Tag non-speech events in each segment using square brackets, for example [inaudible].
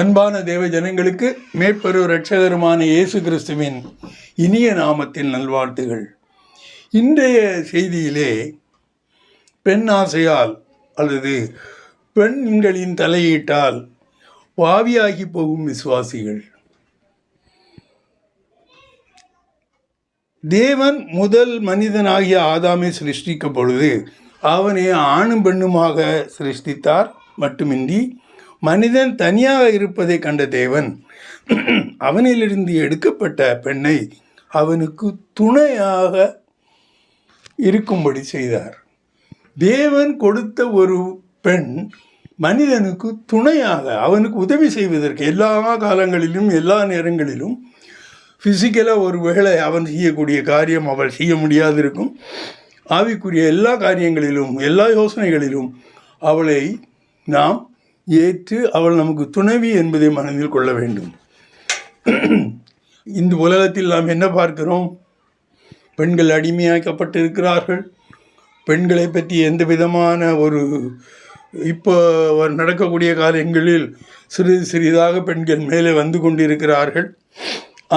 அன்பான தேவ ஜனங்களுக்கு மேற்பெரு இரட்சகருமான இயேசு கிறிஸ்துவின் இனிய நாமத்தின் நல்வாழ்த்துகள். இன்றைய செய்தியிலே பெண் ஆசையால் அல்லது பெண்களின் தலையீட்டால் பாவியாகி போகும் விசுவாசிகள். தேவன் முதல் மனிதனாகிய ஆதாமை சிருஷ்டிக்க பொழுது அவனை ஆணும் பெண்ணுமாக சிருஷ்டித்தார். மட்டுமின்றி மனிதன் தனியாக இருப்பதை கண்ட தேவன் அவனிலிருந்து எடுக்கப்பட்ட பெண்ணை அவனுக்கு துணையாக இருக்கும்படி செய்தார். தேவன் கொடுத்த ஒரு பெண் மனிதனுக்கு துணையாக அவனுக்கு உதவி செய்வதற்கு எல்லா காலங்களிலும் எல்லா நேரங்களிலும் ஃபிசிக்கலாக ஒரு வேளை அவன் செய்யக்கூடிய காரியம் அவள் செய்ய முடியாது இருக்கும் ஆவிக்குரிய எல்லா காரியங்களிலும் எல்லா யோசனைகளிலும் அவளை நாம் ஏற்று அவள் நமக்கு துணைவி என்பதை மனதில் கொள்ள வேண்டும். இந்த உலகத்தில் நாம் என்ன பார்க்கிறோம்? பெண்கள் அடிமையாக்கப்பட்டிருக்கிறார்கள். பெண்களை பற்றி எந்த விதமான ஒரு இப்போ நடக்கக்கூடிய காரியங்களில் சிறிது சிறிதாக பெண்கள் மேலே வந்து கொண்டிருக்கிறார்கள்.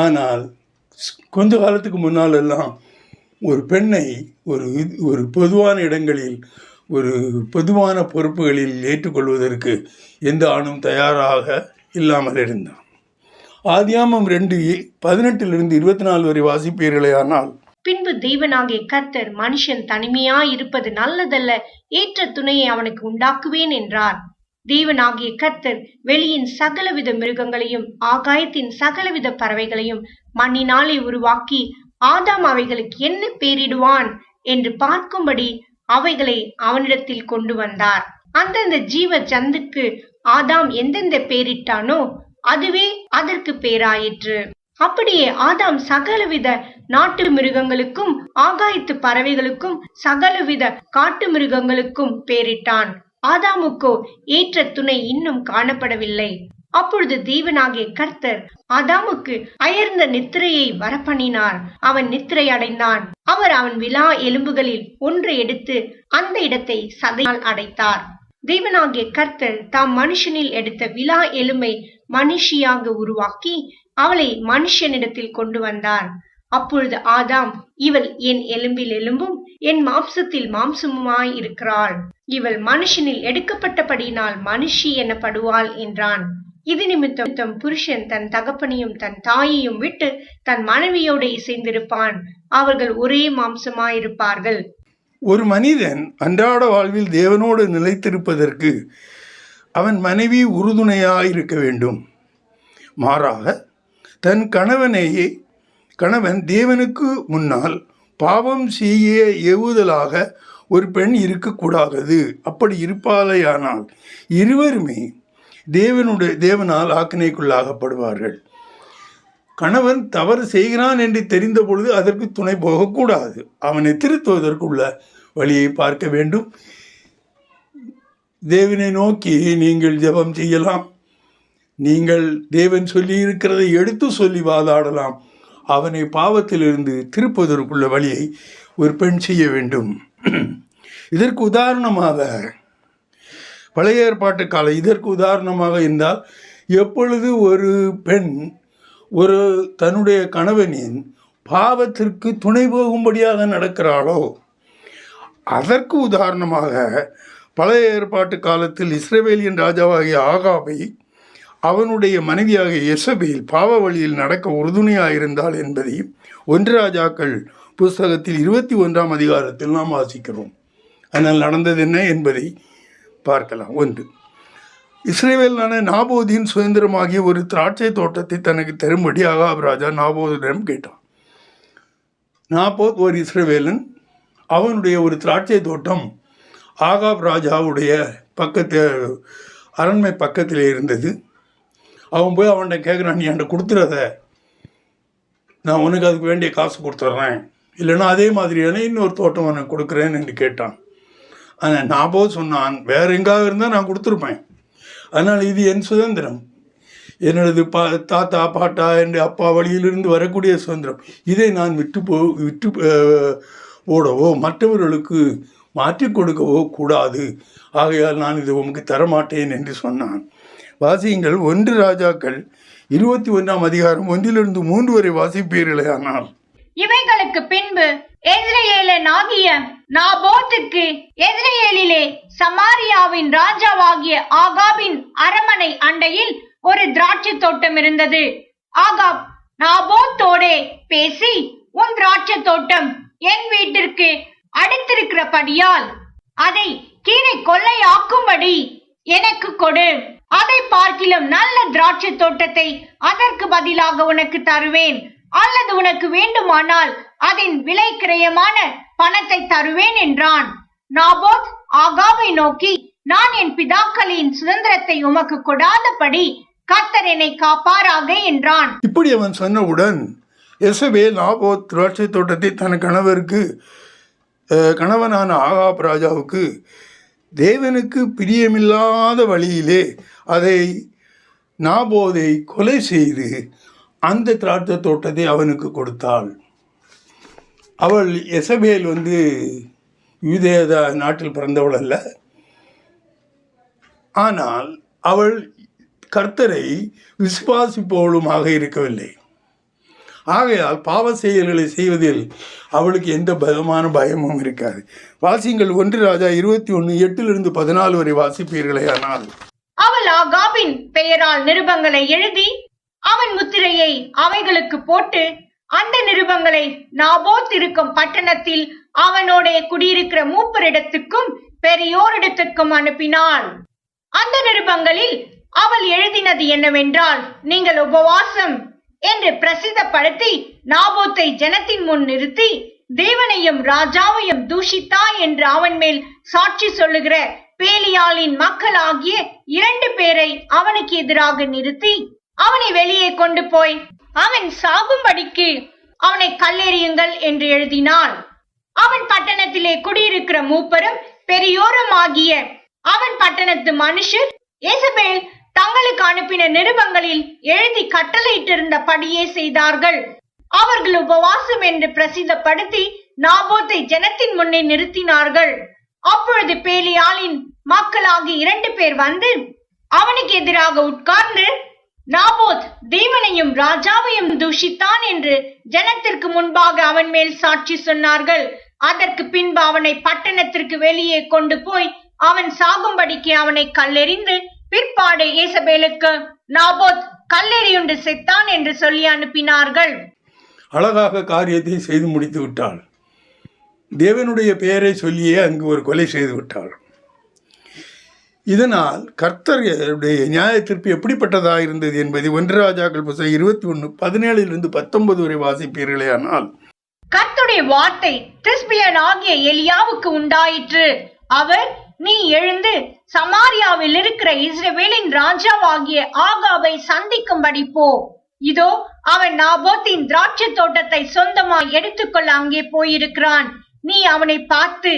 ஆனால் கொஞ்ச காலத்துக்கு முன்னால் எல்லாம் ஒரு பெண்ணை ஒரு ஒரு பொதுவான இடங்களில் ஒரு பொதுவான பொறுப்புகளில் ஏற்றுக்கொள்வதற்கு எந்த ஆணும் தயாராக இல்லாமல் இருந்தான். ஆதியாமம் ரெண்டு பதினெட்டிலிருந்து இருபத்தி நாலு வரை வாசிப்பீர்களே ஆனால் பின்பு தேவனாகிய கர்த்தர் மனுஷன் தனிமையா இருப்பது நல்லதல்ல ஏற்ற துணையை அவனுக்கு உண்டாக்குவேன் என்றார். தேவனாகிய கர்த்தர் வெளியின் சகலவித மிருகங்களையும் ஆகாயத்தின் சகலவித பறவைகளையும் மண்ணினாலே உருவாக்கி ஆதாம் அவைகளுக்கு என்ன பேரிடுவான் என்று பார்க்கும்படி அவைகளை அவனிடத்தில் கொண்டு வந்தார். அந்தந்த ஜீவ சந்துக்கு ஆதாம் எந்தெந்த பேரிட்டானோ அதுவே அதற்கு பேராயிற்று. அப்படியே ஆதாம் சகலவித நாட்டு மிருகங்களுக்கும் ஆகாயத்து பறவைகளுக்கும் சகலவித காட்டு மிருகங்களுக்கும் பேரிட்டான். ஆதாமுக்கோ ஏற்ற துணை இன்னும் காணப்படவில்லை. அப்பொழுது தேவனாகிய கர்த்தர் அதாமுக்கு அயர்ந்த நித்திரையை வரப்பண்ணினார். அவன் நித்திரை அடைந்தான். அவர் அவன் விழா எலும்புகளில் ஒன்றை எடுத்து அந்த இடத்தை சதையால் அடைத்தார். தேவனாகிய கர்த்தர் தாம் மனுஷனில் எடுத்த விழா எலும்பை மனுஷியாக உருவாக்கி அவளை மனுஷனிடத்தில் கொண்டு வந்தார். அப்பொழுது ஆதாம் இவள் என் எலும்பில் எலும்பும் என் மாம்சத்தில் மாம்சமுமாய் இருக்கிறாள். இவள் மனுஷனில் எடுக்கப்பட்டபடியினால் மனுஷி எனப்படுவாள் என்றான். இது நிமித்தம் புருஷன் தன் தகப்பனையும் தன் தாயையும் விட்டு தன் மனைவியோடு இசைந்திருப்பான். அவர்கள் ஒரே மாம்சமாயிருப்பார்கள். ஒரு மனிதன் அன்றாட வாழ்வில் தேவனோடு நிலைத்திருப்பதற்கு அவன் மனைவி உறுதுணையாக இருக்க வேண்டும். மாறாக தன் கணவனையே கணவன் தேவனுக்கு முன்னால் பாவம் செய்ய ஏவுதலாக ஒரு பெண் இருக்கக்கூடாது அப்படி இருப்பாலேயானால் இருவருமே தேவனுடைய தேவனால் ஆக்கினைக்குள்ளாகப்படுவார்கள். கணவன் தவறு செய்கிறான் என்று தெரிந்த பொழுது அதற்கு துணை போகக்கூடாது. அவனை திருத்துவதற்குள்ள வழியை பார்க்க வேண்டும். தேவனை நோக்கி நீங்கள் ஜெபம் செய்யலாம். நீங்கள் தேவன் சொல்லி இருக்கிறதை எடுத்து சொல்லி வாதாடலாம். அவனை பாவத்திலிருந்து திருப்பதற்குள்ள வழியை ஒரு பெண் செய்ய வேண்டும். இதற்கு உதாரணமாக பழைய ஏற்பாட்டு காலம் இதற்கு உதாரணமாக இருந்தால் எப்பொழுது ஒரு பெண் ஒரு தன்னுடைய கணவனின் பாவத்திற்கு துணை போகும்படியாக நடக்கிறாளோ அதற்கு உதாரணமாக பழைய ஏற்பாட்டு காலத்தில் இஸ்ரேவேலியன் ராஜாவாகிய ஆகாபை அவனுடைய மனைவியாக எசபேல் பாவ வழியில் நடக்க உறுதுணையாக இருந்தாள் என்பதையும் ஒன்று ராஜாக்கள் புஸ்தகத்தில் இருபத்தி ஒன்றாம் அதிகாரத்தில் நாம் வாசிக்கிறோம். ஆனால் நடந்தது என்ன என்பதை பார்க்கலாம். ஒன்று. இஸ்ரேவேலான நாபோதியின் சுதந்திரமாகிய ஒரு திராட்சை தோட்டத்தை தனக்கு தரும்படி அகாப் ராஜா நாபோதிடம் கேட்டான். நாபோத் ஒரு இஸ்ரேவேலன். அவனுடைய ஒரு திராட்சை தோட்டம் ஆகாப் ராஜாவுடைய பக்கத்து அரண்மை பக்கத்தில் இருந்தது. அவன் போய் அவன்கிட்ட கேட்குறான் நீ என்கிட்ட கொடுத்துறத. நான் உனக்கு அதுக்கு வேண்டிய காசு கொடுத்துட்றேன் இல்லைன்னா அதே மாதிரியான இன்னொரு தோட்டம் உனக்கு கொடுக்குறேன்னு என்று கேட்டான். ஆனால் நான் போது சொன்னான் வேற எங்காவது இருந்தால் நான் கொடுத்துருப்பேன். அதனால் இது என் சுதந்திரம். என்னது பா தாத்தா பாட்டா என் அப்பா வழியிலிருந்து வரக்கூடிய சுதந்திரம். இதை நான் விட்டு போ விட்டு ஓடவோ மற்றவர்களுக்கு மாற்றி கொடுக்கவோ கூடாது. ஆகையால் நான் இது உமக்கு தரமாட்டேன் என்று சொன்னான். வாசியுங்கள் ஒன்று ராஜாக்கள் இருபத்தி ஒன்றாம் அதிகாரம் ஒன்றிலிருந்து மூன்று வரை வாசிப்பீர்களே ஆனால் இவைகளுக்கு பின்பு எஸ்ரேலன் ஆகிய நாபோத்துக்கு எஸ்ரேலிலே சமாரியாவின் ராஜாவாகிய ஆகாபின் அரமனை அண்டையில் ஒரு திராட்சை தோட்டம் இருந்தது. ஆகாப் நாபோத்தோடே பேசி உன் திராட்சை தோட்டம் என் வீட்டிற்கு அடுத்திருக்கிறபடியால் அதை கீழே கொள்ளையாக்கும்படி எனக்கு கொடு. அதை பார்க்கிலும் நல்ல திராட்சை தோட்டத்தை அதற்கு பதிலாக உனக்கு தருவேன். அல்லது உனக்கு வேண்டுமானால் அதன் விலை கிரயமான பணத்தை தருவேன் என்றான். நாபோத் ஆகாவை நோக்கி நான் என் பிதாக்களின் சுதந்திரத்தை உமக்கு கொடாதபடி கர்த்தர் என்னை காப்பாராக என்றான். இப்படி அவன் சொன்னவுடன் எசவே நாபோத் திராட்சை தோட்டத்தை தன் கணவருக்கு கணவனான ஆகாப் ராஜாவுக்கு தேவனுக்கு பிரியமில்லாத வழியிலே அதை நாபோதை கொலை செய்து அந்த திராட்சை தோட்டத்தை அவனுக்கு கொடுத்தாள். அவள் எசபேல் வந்து யூதேத நாட்டில் பிறந்தவள் அல்ல. ஆனால் அவள் கர்த்தரை விசுவாசிப்பவளுமாக இருக்கவில்லை. ஆகையால் பாவ செயல்களை செய்வதில் அவளுக்கு எந்த பலமான பயமும் இருக்காது. வாசிங்கள் ஒன்று ராஜா இருபத்தி ஒன்று எட்டிலிருந்து பதினாலு வரை வாசிப்பீர்களே ஆனால். அவள் ஆகாபின் பெயரால் நிருபங்களை எழுதி அவன் முத்திரையை அவைகளுக்கு போட்டு அந்த நிருபங்களை நாபோத் இருக்கும் பட்டணத்தில் அவனோட குடியிருக்கிற மூப்பரிடத்துக்கும் பெரியோரிடத்துக்கும் அனுப்பினாள். அந்த நிருபங்களில் அவள் எழுதினது என்னவென்றால் நீங்கள் உபவாசம் என்று பிரசித்தப்படுத்தி நாபோத்தை ஜனத்தின் முன் நிறுத்தி தேவனையும் ராஜாவையும் தூஷித்தாய் என்று அவன் மேல் சாட்சி சொல்லுகிற பேலியாளின் மக்களாகிய இரண்டு பேரை அவனுக்கு எதிராக நிறுத்தி அவனை வெளியே கொண்டு போய் அவன் சாகும்படிக்கு அவனை கல்லெறியுங்கள் என்று எழுதினாள். அவன் பட்டணத்திலே குடியிருக்கிற மூப்பரும் பெரியோரும் ஆகிய அவன் பட்டணத்து மனுஷர் எசபேல் தங்களுக்கு அனுப்பின நிருபங்களில் எழுதி கட்டளையிட்டிருந்தபடியே செய்தார்கள். அவர்கள் உபவாசம் என்று பிரசித்தப்படுத்தி நாபோத்தை ஜனத்தின் முன்னே நிறுத்தினார்கள். அப்பொழுது பேலியாளின் மக்களாகி இரண்டு பேர் வந்து அவனுக்கு எதிராக உட்கார்ந்து நாபோத் தேவனையும் ராஜாவையும் தூஷித்தான் என்று ஜனத்திற்கு முன்பாக அவன் மேல் சாட்சி சொன்னார்கள். அதற்கு பின்பு அவனை பட்டணத்திற்கு வெளியே கொண்டு போய் அவன் சாகும்படிக்கு அவனை கல்லெறிந்து பிற்பாடு ஏசபேலுக்கு நாபோத் கல்லெறியுண்டு செத்தான் என்று சொல்லி அனுப்பினார்கள். அழகாக காரியத்தை செய்து முடித்து விட்டாள். தேவனுடைய பெயரை சொல்லியே அங்கு ஒரு கொலை செய்து விட்டாள். இதனால் கர்த்தருடைய நியாய தீர்ப்பு எப்படிப்பட்டதாக இருந்தது என்பதை ஒன்று ராஜாக்கள் புத்தகம் இருபத்தி ஒன்று பதினேழிலிருந்து பத்தொன்பது வரை வாசிப்பீர்களே ஆனால் கர்த்தருடைய வார்த்தை திஸ்பியன் ஆகிய எலியாவுக்கு உண்டாயிற்று. அவர் நீ எழுந்து சமாரியாவில் இருக்கிற இஸ்ரேவேலின் ராஜாவாகிய ஆகாவை சந்திக்கும்படி போ. இதோ அவன் நாபோத்தின் திராட்சை தோட்டத்தை சொந்தமாய் எடுத்துக்கொள்ள அங்கே போயிருக்கிறான். நீ அவனை பார்த்து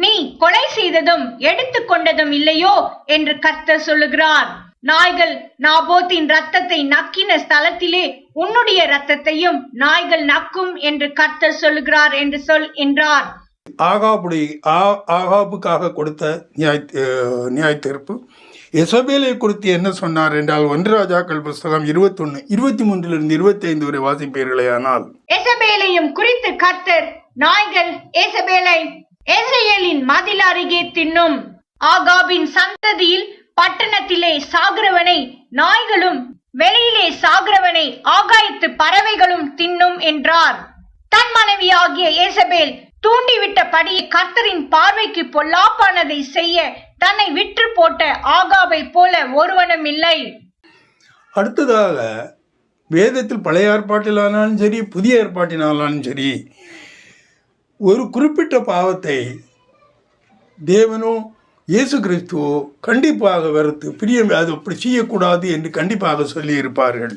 நீ கொலை செய்ததும் எடுத்துக்கொண்டதும் இல்லையோ? என்று கர்த்தர் சொல்லுகிறார். நாய்கள் நாபோத்தின் ரத்தத்தை நக்கின ஸ்தலத்திலே உன்னுடைய ரத்தத்தையும் நாய்கள் நக்கும் என்று கர்த்தர் சொல்லுகிறார் என்று சொல் என்றார். ஆகாபுடைய ஆகாபுக்காக கொடுத்த நியாய நியாய தீர்ப்பு. எசபேலை குறித்து என்ன சொன்னார் என்றால் ஒன்று ராஜாக்கள் புஸ்தகம் இருபத்தொன்று இருபத்தி மூன்றிலிருந்து இருபத்தி ஐந்து வரை வாசிப்பீர்களே ஆனால் எசபேலையும் குறித்து கர்த்தர் நாய்கள் எசபேலை எஸ்ரேலின் மதில் அருகே தின்னும் ஆகாபின் சந்ததியில் பட்டணத்திலே சாகிறவனை நாய்களும் வெளியிலே சாகிறவனை ஆகாயத்து பறவைகளும் தின்னும் என்றார். தன் மனைவியாகிய ஏசபேல் தூண்டிவிட்டபடி கர்த்தரின் பார்வைக்கு பொல்லாப்பானதை செய்ய தன்னை விற்று போட்ட ஆகாவை போல ஒருவனும் இல்லை. அடுத்ததாக வேதத்தில் பழைய ஏற்பாட்டிலானாலும் சரி புதிய ஏற்பாட்டினாலும் சரி ஒரு குறிப்பிட்ட பாவத்தை தேவனோ இயேசு கிறிஸ்துவோ கண்டிப்பாக வெறுத்து பிரியம் அது அப்படி செய்யக்கூடாது என்று கண்டிப்பாக சொல்லியிருப்பார்கள்.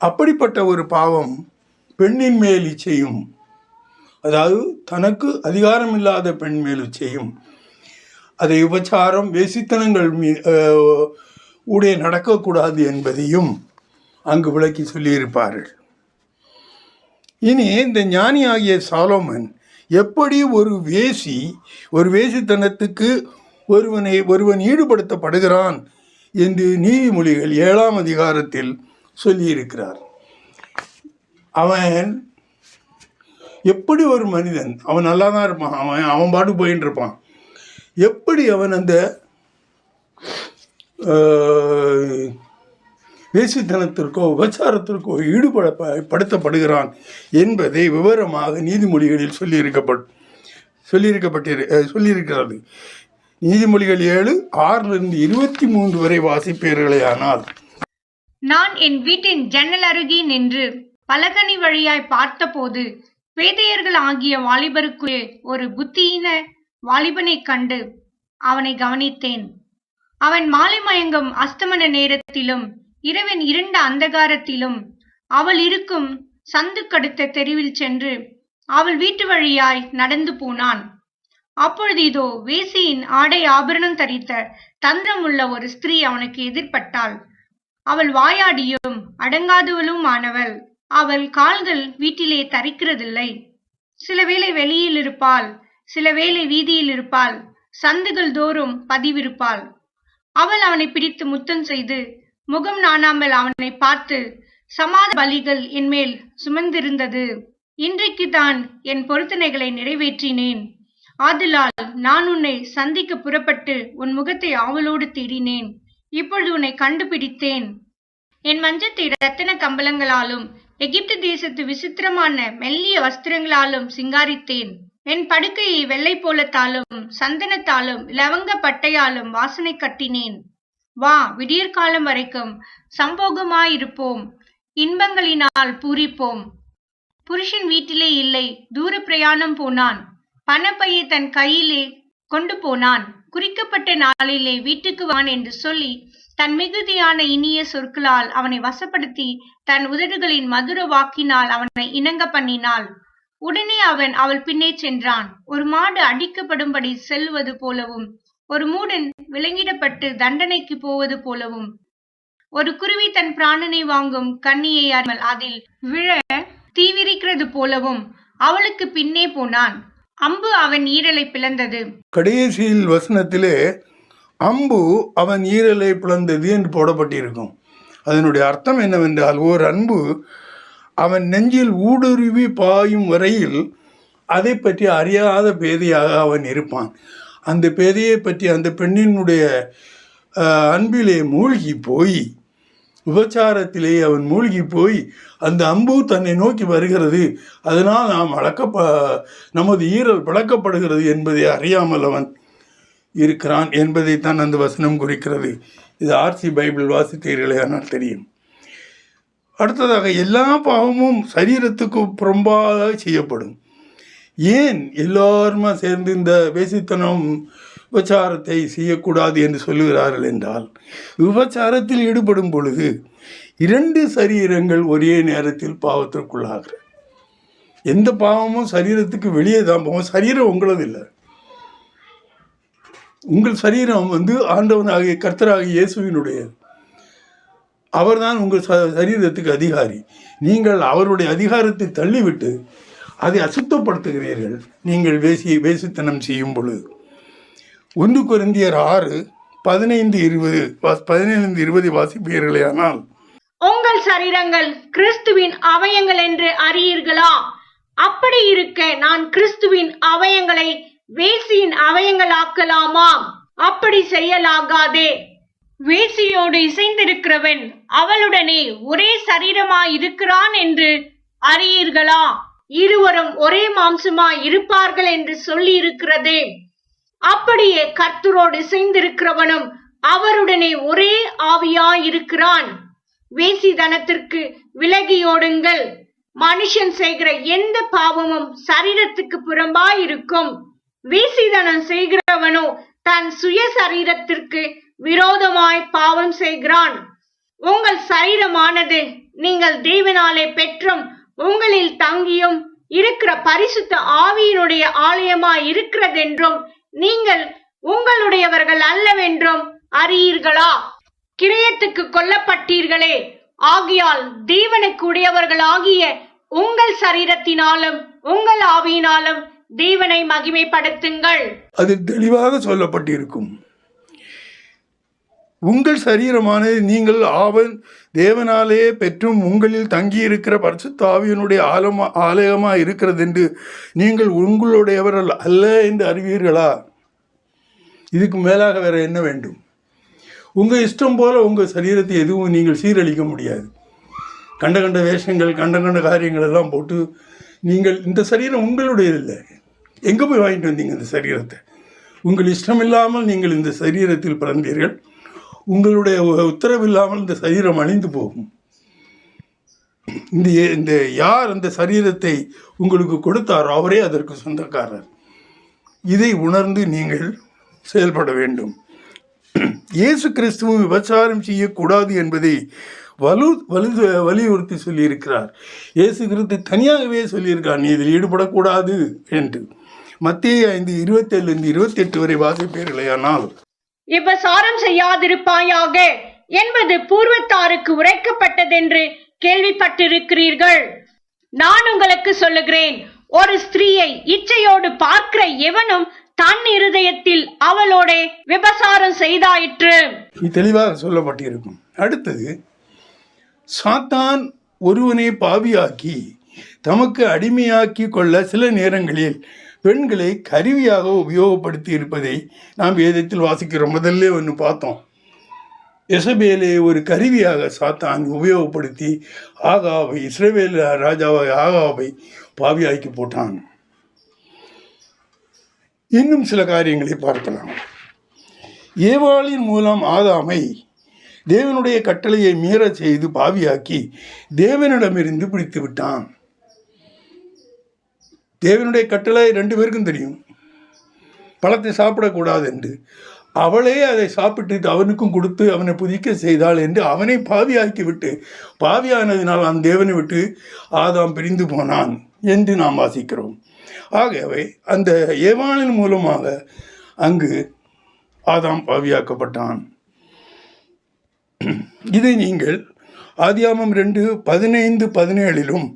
அப்படிப்பட்ட ஒரு பாவம் பெண்ணின் மேல் இச்சையும் அதாவது தனக்கு அதிகாரம் இல்லாத பெண் மேல் இச்சையும் அதை உபச்சாரம் வேசித்தனங்கள் மீ உடைய ஊடே நடக்கக்கூடாது என்பதையும் அங்கு விளக்கி சொல்லியிருப்பார்கள். இனி இந்த ஞானியாகிய சாலோமன் எப்படி ஒரு வேசி ஒரு வேசித்தனத்துக்கு ஒருவனை ஒருவன் ஈடுபடுத்தப்படுகிறான் என்று நீதிமொழிகள் ஏழாம் அதிகாரத்தில் சொல்லியிருக்கிறார். அவன் எப்படி ஒரு மனிதன் அவன் நல்லா தான் இருப்பான் அவன் அவன் பாட்டு போயின்னு இருப்பான். எப்படி அவன் அந்த வேசித்தனத்திற்கோ உபச்சாரத்திற்கோ ஈடுபட படுத்தப்படுகிறான் என்பதை விவரமாக நீதிமொழிகளில் சொல்லியிருக்கப்பட் சொல்லியிருக்கப்பட்டிரு சொல்லியிருக்கிறது. நீதிமொழிகள் ஏழு ஆறிலிருந்து இருபத்தி மூன்று வரை வாசிப்பீர்களே ஆனால். நான் என் வீட்டின் ஜன்னல் அருகே நின்று பலகனி வழியாய் பார்த்தபோது பேதையர்கள் ஆகிய வாலிபருக்குள்ளே ஒரு புத்தியின வாலிபனை கண்டு அவனை கவனித்தேன். அவன் மாலை மயங்கும் அஸ்தமன நேரத்திலும் இரவின் இருண்ட அந்தகாரத்திலும் அவள் இருக்கும் சந்துக்கடுத்த தெருவில் சென்று அவள் வீட்டு வழியாய் நடந்து போனான். அப்பொழுது இதோ வேசியின் ஆடை ஆபரணம் தரித்த தந்திரமுள்ள ஒரு ஸ்திரீ அவனுக்கு எதிர்ப்பட்டாள் அவள் வாயாடியும் அடங்காதவளும் ஆனவள் அவள் கால்கள் வீட்டிலே தரிக்கிறதில்லை. சில வேளை வெளியில் இருப்பாள் சில வேளை வீதியில் இருப்பாள் சந்துகள் தோறும் பதிவிருப்பாள். அவள் அவனை பிடித்து முத்தம் செய்து முகம் நாணாமல் அவனை பார்த்து சமாத பலிகள் என்மேல் சுமந்திருந்தது. இன்றைக்கு தான் என் பொருத்தனைகளை நிறைவேற்றினேன். ஆதலால் நான் உன்னை சந்திக்க புறப்பட்டு உன் முகத்தை ஆவலோடு தேடினேன். இப்பொழுது உன்னை கண்டுபிடித்தேன். என் மஞ்சத்தை ரத்தின கம்பளங்களாலும் எகிப்து தேசத்து விசித்திரமான மெல்லிய வஸ்திரங்களாலும் சிங்காரித்தேன். என் படுக்கையை வெள்ளை போலத்தாலும் சந்தனத்தாலும் லவங்க பட்டையாலும் வாசனை கட்டினேன். வா விடியற்காலம் வரைக்கும் சம்போகமாயிருப்போம். இன்பங்களினால் பூரிப்போம். புருஷன் வீட்டிலே இல்லை தூர பிரயாணம் போனான். பணப்பையை தன் கையிலே கொண்டு போனான். குறிக்கப்பட்ட நாளிலே வீட்டுக்கு வான் என்று சொல்லி தன் மிகுதியான இனிய சொற்களால் அவனை வசப்படுத்தி தன் உதடுகளின் மதுர வாக்கினால் அவனை இணங்க பண்ணினாள். உடனே அவன் அவள் பின்னே சென்றான். ஒரு மாடு அடிக்கப்படும்படி செல்வது போலவும் ஒரு மூடன் விலங்கிடப்பட்டு தண்டனைக்கு போவது போலவும். ஒரு குருவி தன் பிராணனை வாங்கும் கண்ணியை அறிமல் அதில் விழ தீவிரிக்கிறது போலவும் அவளுக்கு பின்னே போனான். அம்பு அவன் ஈரலை பிளந்தது. கடைசியில் வசனத்திலே அம்பு அவன் ஈரலை பிளந்தது என்று போடப்பட்டிருக்கும். அதனுடைய அர்த்தம் என்னவென்றால் ஓர் அன்பு அவன் நெஞ்சில் ஊடுருவி பாயும் வரையில் அதை பற்றி அறியாத பேதையாக அவன் இருப்பான். அந்த பேதையை பற்றி அந்த பெண்ணினுடைய அன்பிலே மூழ்கி போய் உபச்சாரத்திலே அவன் மூழ்கி போய் அந்த அம்பு தன்னை நோக்கி வருகிறது. அதனால் நாம் அளக்கப்ப நமது ஈரல் பழக்கப்படுகிறது என்பதை அறியாமல் அவன் இருக்கிறான் என்பதைத்தான் அந்த வசனம் குறிக்கிறது. இது ஆர்சி பைபிள் வாசித்தீர்களே ஆனால் தெரியும். அடுத்ததாக எல்லா பாவமும் சரீரத்துக்கு புறம்பாக செய்யப்படும். ஏன் எல்லாருமா சேர்ந்து இந்த வேசித்தனம் விபச்சாரத்தை செய்யக்கூடாது என்று சொல்லுகிறார்கள் என்றால் விபச்சாரத்தில் ஈடுபடும் பொழுது இரண்டு சரீரங்கள் ஒரே நேரத்தில் பாவத்திற்குள்ளாகிற எந்த பாவமும் சரீரத்துக்கு வெளியே தான் போகும். சரீரம் உங்களது இல்லை. உங்கள் சரீரம் வந்து ஆண்டவனாகிய கர்த்தராகிய இயேசுவினுடைய அவர்தான் உங்கள் சரீரத்துக்கு அதிகாரி. நீங்கள் அவருடைய அதிகாரத்தை தள்ளிவிட்டு அதை அசுத்தப்படுத்துகிறீர்கள். நீங்கள் வேசி வேசித்தனம் செய்யும் பொழுது. ஒன்று குருந்தியர் ஆறு பதினைந்து இருபது வாஸ் பதினைந்து இருபது வாசிப்பீர்களே ஆனால். உங்கள் சரீரங்கள் கிறிஸ்துவின் அவயங்கள் என்று அறியீர்களா? அப்படி இருக்க நான் கிறிஸ்துவின் அவயங்களை வேசியின் அவயங்களாக்கலாமா? அப்படி செய்யலாகாதே. வேசியோடு இசைந்திருக்கிறவன் அவளுடனே ஒரே சரீரமாய் இருக்கிறான் என்று அறியீர்களா? இருவரும் ஒரே மாம்சமாய் இருப்பார்கள் என்று சொல்லி இருக்கிறதே அப்படியே கர்த்தரோடு இசைந்திருக்கிறவனும் அவருடனே ஒரே ஆவியாய் இருக்கிறான் வேசிதனத்திற்கு விலகியோடுங்கள் மனுஷன் செய்கிற எந்த பாவமும் சரீரத்துக்கு புறம்பா இருக்கும் வேசிதனம் செய்கிறவனோ தன் சுய சரீரத்திற்கு விரோதமாய் பாவம் செய்கிறான். உங்கள் சரீரமானது நீங்கள் தேவனாலே பெற்றும் உங்களில் தங்கியும் இருக்கிற பரிசுத்த ஆவியினுடைய ஆலயமா இருக்கிறதென்றும் நீங்கள் உங்களுடையவர்கள் அல்லவென்றும் அறியீர்களா? கிரயத்துக்கு கொல்லப்பட்டீர்களே. ஆகியால் தேவனுக்கு உடையவர்களாகிய உங்கள் சரீரத்தினாலும் உங்கள் ஆவியினாலும் தேவனை மகிமைப்படுத்துங்கள். அது தெளிவாக சொல்லப்பட்டிருக்கும். உங்கள் சரீரமானது நீங்கள் ஆவன் தேவனாலே பெற்றும் உங்களில் தங்கியிருக்கிற பரிசுத்தாவியனுடைய ஆலமா ஆலயமாக இருக்கிறது என்று நீங்கள் உங்களுடையவர் அல்ல என்று அறிவீர்களா? இதுக்கு மேலாக வேற என்ன வேண்டும்? உங்கள் இஷ்டம் போல் உங்கள் சரீரத்தை எதுவும் நீங்கள் சீரழிக்க முடியாது. கண்ட கண்ட வேஷங்கள் கண்ட கண்ட காரியங்கள் எல்லாம் போட்டு நீங்கள் இந்த சரீரம் உங்களுடையது இல்லை. எங்கே போய் வாங்கிட்டு வந்தீங்க இந்த சரீரத்தை? உங்கள் இஷ்டம் இல்லாமல் நீங்கள் இந்த சரீரத்தில் பிறந்தீர்கள். உங்களுடைய உத்தரவில்லாமல் இந்த சரீரம் அழிந்து போகும். இந்த இந்த யார் அந்த சரீரத்தை உங்களுக்கு கொடுத்தாரோ அவரே அதற்கு சொந்தக்காரர். இதை உணர்ந்து நீங்கள் செயல்பட வேண்டும். இயேசு கிறிஸ்துவும் விபச்சாரம் செய்யக்கூடாது என்பதை வலு வலு வலியுறுத்தி சொல்லியிருக்கிறார். இயேசு கிறிஸ்து தனியாகவே சொல்லியிருக்கார் நீ இதில் ஈடுபடக்கூடாது என்று. மத்திய ஐந்து இருபத்தேழுலேருந்து இருபத்தெட்டு வரை வாசிப்பீர்களேயானால் இவ்வசாரம் செய்யாதிருப்பாயாக என்பது பூர்வத்தாருக்கு உரைக்கப்பட்டதென்று கேள்விப்பட்டிருக்கிறீர்கள். நான் உங்களுக்கு சொல்லுகிறேன் ஒரு ஸ்திரீயை இச்சையோடு பார்க்கிற எவனும் தன் இருதயத்தில் அவளோட விபசாரம் செய்தாயிற்று. தெளிவாக சொல்லப்பட்டிருக்கும். அடுத்தது சாத்தான் ஒருவனை பாவியாக்கி தமக்கு அடிமையாக்கி கொள்ள சில நேரங்களில் பெண்களை கருவியாக உபயோகப்படுத்தி இருப்பதை நாம் வேதத்தில் வாசிக்கிறோம். முதல்ல ஒன்று பார்த்தோம். எசபேலை ஒரு கருவியாக சாத்தான் உபயோகப்படுத்தி ஆகாவை இஸ்ரவேல் ராஜாவை ஆகாவை பாவியாக்கி போட்டான். இன்னும் சில காரியங்களை பார்க்கலாம். ஏவாளின் மூலம் ஆதாமை தேவனுடைய கட்டளையை மீறச் செய்து பாவியாக்கி தேவனிடமிருந்து பிடித்து விட்டான். தேவனுடைய கட்டளை ரெண்டு பேருக்கும் தெரியும். பழத்தை சாப்பிடக்கூடாது என்று. அவளே அதை சாப்பிட்டு அவனுக்கும் கொடுத்து அவனை புதிக்க செய்தாள் என்று அவனை பாவியாக்கி விட்டு பாவியானதினால் அந்த தேவனை விட்டு ஆதாம் பிரிந்து போனான் என்று நாம் வாசிக்கிறோம். ஆகவே அந்த ஏவாளின் மூலமாக அங்கு ஆதாம் பாவியாக்கப்பட்டான். இதை நீங்கள் ஆதியாமம் ரெண்டு பதினைந்து பதினேழிலும்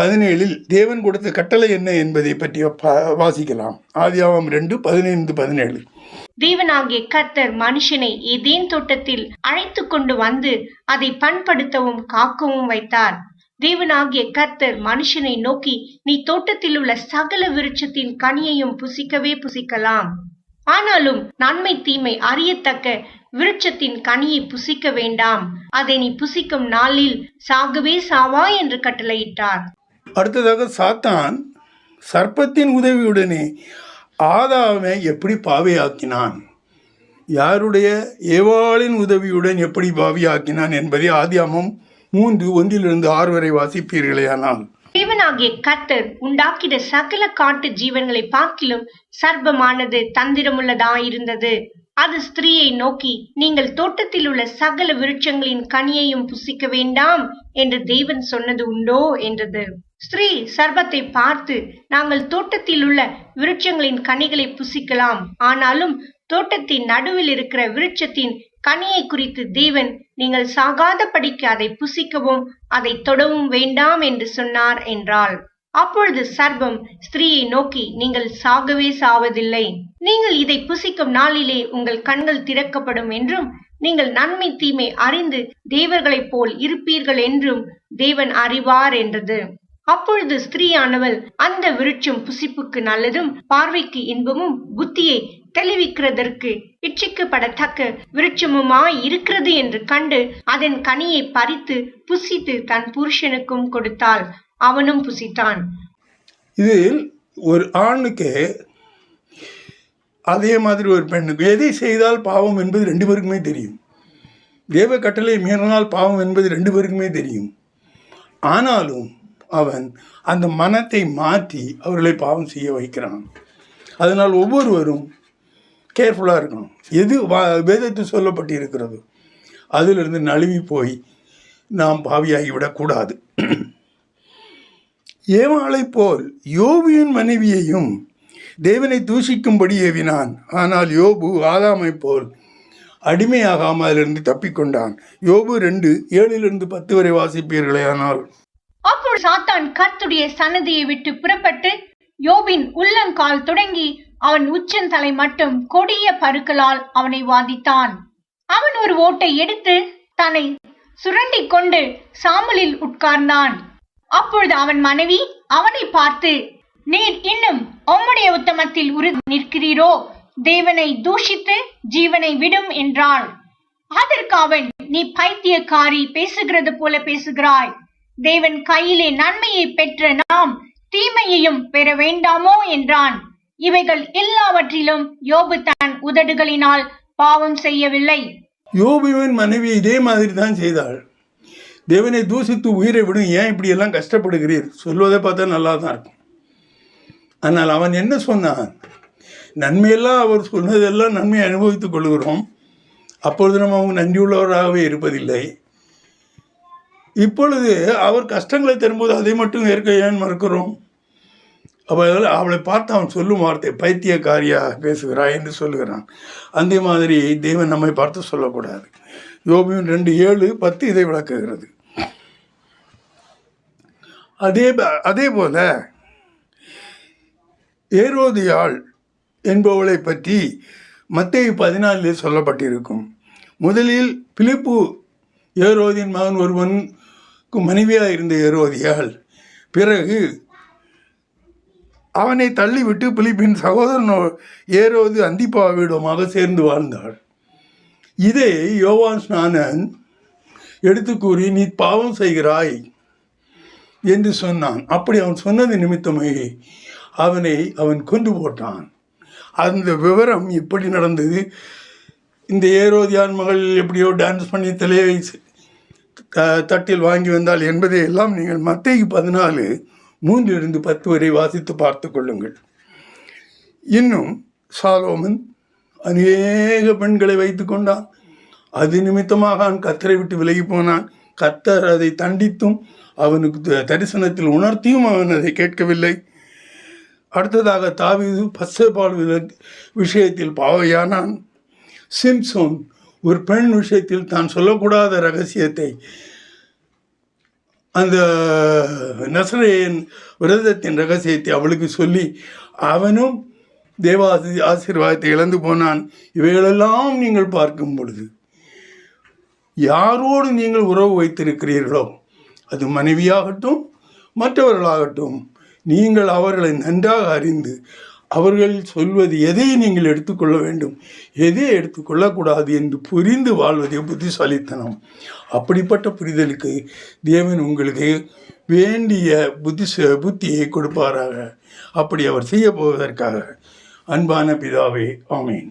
பதினேழில் தேவன் கொடுத்த கட்டளை என்ன என்பதை பற்றி வாசிக்கலாம். ஆதியாவம் ரெண்டு பதினைந்து பதினேழு. தேவனாகிய கர்த்தர் மனுஷனை ஏதேன் தோட்டத்தில் அழைத்து கொண்டு வந்து அதை பண்படுத்தவும் காக்கவும் வைத்தார். தேவனாகிய கர்த்தர் மனுஷனை நோக்கி நீ தோட்டத்தில் உள்ள சகல விருட்சத்தின் கனியையும் புசிக்கவே புசிக்கலாம். ஆனாலும் நன்மை தீமை அறியத்தக்க விருட்சத்தின் கனியை புசிக்க வேண்டாம். அதை நீ புசிக்கும் நாளில் சாகவே சாவா என்று கட்டளையிட்டார். அடுத்ததாக சாத்தான் சர்ப்பத்தின் உதவியுடனே ஆதாவை எப்படி பாவியாக்கினான்? யாருடைய ஏவாளின் உதவியுடன் எப்படி பாவியாக்கினான் என்பதை ஆதியாமம் மூன்று ஒன்றிலிருந்து ஆறு வரை வாசிப்பீர்களேயானால் தேவனாகிய கத்தர் உண்டாக்கிற சகல காட்டு ஜீவன்களை பார்க்கிலும் சர்ப்பமானது தந்திரமுள்ளதாயிருந்தது. அது ஸ்திரீயை நோக்கி நீங்கள் தோட்டத்தில் உள்ள சகல விருட்சங்களின் கனியையும் புசிக்க வேண்டாம் என்று தேவன் சொன்னது உண்டோ? என்றது. ஸ்திரீ சர்பத்தை பார்த்து நாங்கள் தோட்டத்தில் உள்ள விருட்சங்களின் கனிகளை புசிக்கலாம். ஆனாலும் தோட்டத்தின் நடுவில் இருக்கிற விருட்சத்தின் கனியை குறித்து தேவன் நீங்கள் சாகாதபடிக்கு அதை புசிக்கவும் அதை தொடவும் வேண்டாம் என்று சொன்னார் என்றாள். அப்பொழுது சர்பம் ஸ்திரீயை நோக்கி நீங்கள் சாகவே சாவதில்லை. நீங்கள் இதை புசிக்கும் நாளிலே உங்கள் கண்கள் திறக்கப்படும் என்றும் நீங்கள் நன்மை தீமை அறிந்து தேவர்களைப் போல் இருப்பீர்கள் என்றும் தேவன் அறிவார் என்றது. அப்பொழுது ஸ்திரீயானவள் அந்த விருட்சம் புசிப்புக்கு நல்லதும் பார்வைக்கு இன்பமும் புத்தியை தெளிவிக்கிறதற்கு இச்சிக்கப்படத்தக்க விருட்சமுமாய் இருக்கிறது என்று கண்டு அதன் கனியை பறித்து புசித்து தன் புருஷனுக்கும் கொடுத்தாள். அவனும் புசித்தான். இதில் ஒரு ஆணுக்கு அதே மாதிரி ஒரு பெண்ணுக்கு எதை செய்தால் பாவம் என்பது ரெண்டு பேருக்குமே தெரியும். தேவ கட்டளை மீறினால் பாவம் என்பது ரெண்டு பேருக்குமே தெரியும். ஆனாலும் அவன் அந்த மனத்தை மாற்றி அவர்களை பாவம் செய்ய வைக்கிறான். அதனால் ஒவ்வொருவரும் கேர்ஃபுல்லாக இருக்கணும். எது வா வேதத்தில் சொல்லப்பட்டு இருக்கிறதோ அதிலிருந்து நழுவி போய் நாம் பாவியாகிவிடக்கூடாது [clears throat] ஏமாளை போல் யோபியின் மனைவியையும் தேவனை தூஷிக்கும்படி ஏவினான். ஆனால் யோபு ஆதாமை போல் அடிமையாகாமல் அதிலிருந்து தப்பிக்கொண்டான். யோபு ரெண்டு ஏழிலிருந்து பத்து வரை வாசிப்பீர்களே ஆனால் அப்பொழுது சாத்தான் கர்த்துடைய சன்னதியை விட்டு புறப்பட்டு யோபின் உள்ளங்கால் தொடங்கி அவன் உச்சந்தலை மட்டும் கொடிய பருக்களால் அவனை வாதித்தான். அவன் ஒரு ஓட்டை எடுத்து தன்னை சுரண்டி கொண்டு சாமலில் உட்கார்ந்தான். அப்பொழுது அவன் மனைவி அவனை பார்த்து நீர் இன்னும் உம்முடைய உத்தமத்தில் உரு நிற்கிறீரோ? தேவனை தூஷித்து ஜீவனை விடும் என்றாள். அதற்கு அவன் நீ பைத்தியக்காரி பேசுகிறது போல பேசுகிறாய். தேவன் கையிலே நன்மையை பெற்ற நாம் தீமையையும் பெற வேண்டாமோ என்றான். இவைகள் எல்லாவற்றிலும் யோபு தன் உதடுகளினால் பாவம் செய்யவில்லை. யோபுவின் மனைவி இதே மாதிரி தான் செய்தாள். தேவனை தூசித்து உயிரை விடும் ஏன் இப்படி எல்லாம் கஷ்டப்படுகிறீர்? சொல்வதை பார்த்தா நல்லா தான் இருக்கும். ஆனால் அவன் என்ன சொன்னான்? நன்மையெல்லாம் அவர் சொன்னதெல்லாம் நன்மையை அனுபவித்துக் கொள்கிறோம். அப்பொழுது நம்ம அவங்க நன்றியுள்ளவராகவே இருப்பதில்லை. இப்பொழுது அவர் கஷ்டங்களை தரும்போது அதை மட்டும் ஏற்க ஏன் மறுக்கிறோம்? அப்போ அவளை பார்த்து அவன் சொல்லும் வார்த்தை பைத்தியக்காரியாக பேசுகிறாய் என்று சொல்லுகிறான். அந்த மாதிரி தெய்வன் நம்மை பார்த்து சொல்லக்கூடாது. யோபியும் ரெண்டு ஏழு பத்து இதை விளக்குகிறது. அதே அதே போல ஏரோதியாள் என்பவளை பற்றி மத்திய பதினாலில் சொல்லப்பட்டிருக்கும். முதலில் பிலிப்பு ஏரோதின் மகன் ஒருவன் மனைவியாக இருந்த ஏரோதியாள் பிறகு அவனை தள்ளிவிட்டு பிலிப்பின் சகோதரனோ ஏரோது அந்திப்பாவிடமாக சேர்ந்து வாழ்ந்தாள். இதை யோவான் ஸ்நானன் எடுத்து கூறி நீ பாவம் செய்கிறாய் என்று சொன்னான். அப்படி அவன் சொன்னது நிமித்தமே அவனை அவன் கொண்டு போட்டான். அந்த விவரம் எப்படி நடந்தது? இந்த ஏரோதியான் மகள் எப்படியோ டான்ஸ் பண்ணி தலையை தட்டில் வாங்கி வந்தால் என்பதை எல்லாம் நீங்கள் மத்தேயு பதினாலு மூன்றிலிருந்து பத்து வரை வாசித்து பார்த்து கொள்ளுங்கள். இன்னும் சாலோமன் அநேக பெண்களை வைத்து கொண்டான். அது நிமித்தமாக அவன் கத்தரை விட்டு விலகி போனான். கத்தர் அதை தண்டித்தும் அவனுக்கு த- தரிசனத்தில் உணர்த்தியும் அவன் அதை கேட்கவில்லை. அடுத்ததாக தாவிது பச்சைபால் விஷயத்தில் பாவையானான். சிம்சோன் ஒரு பெண் விஷயத்தில் தான் சொல்லக்கூடாத ரகசியத்தை. அந்த நசரேயன் விரதத்தின் ரகசியத்தை அவளுக்கு சொல்லி அவனும் தேவாசி ஆசீர்வாதத்தை இழந்து போனான். இவைகளெல்லாம் நீங்கள் பார்க்கும் பொழுது யாரோடு நீங்கள் உறவு வைத்திருக்கிறீர்களோ அது மனைவியாகட்டும் மற்றவர்களாகட்டும் நீங்கள் அவர்களை நன்றாக அறிந்து அவர்கள் சொல்வது எதை நீங்கள் எடுத்துக்கொள்ள வேண்டும்? எதை எடுத்துக்கொள்ளக்கூடாது என்று புரிந்து வாழ்வதே புத்திசாலித்தனம். அப்படிப்பட்ட புரிதலுக்கு தேவன் உங்களுக்கு வேண்டிய புத்தி புத்தியை கொடுப்பாராக. அப்படி அவர் செய்ய போவதற்காக. அன்பான பிதாவே ஆமேன்.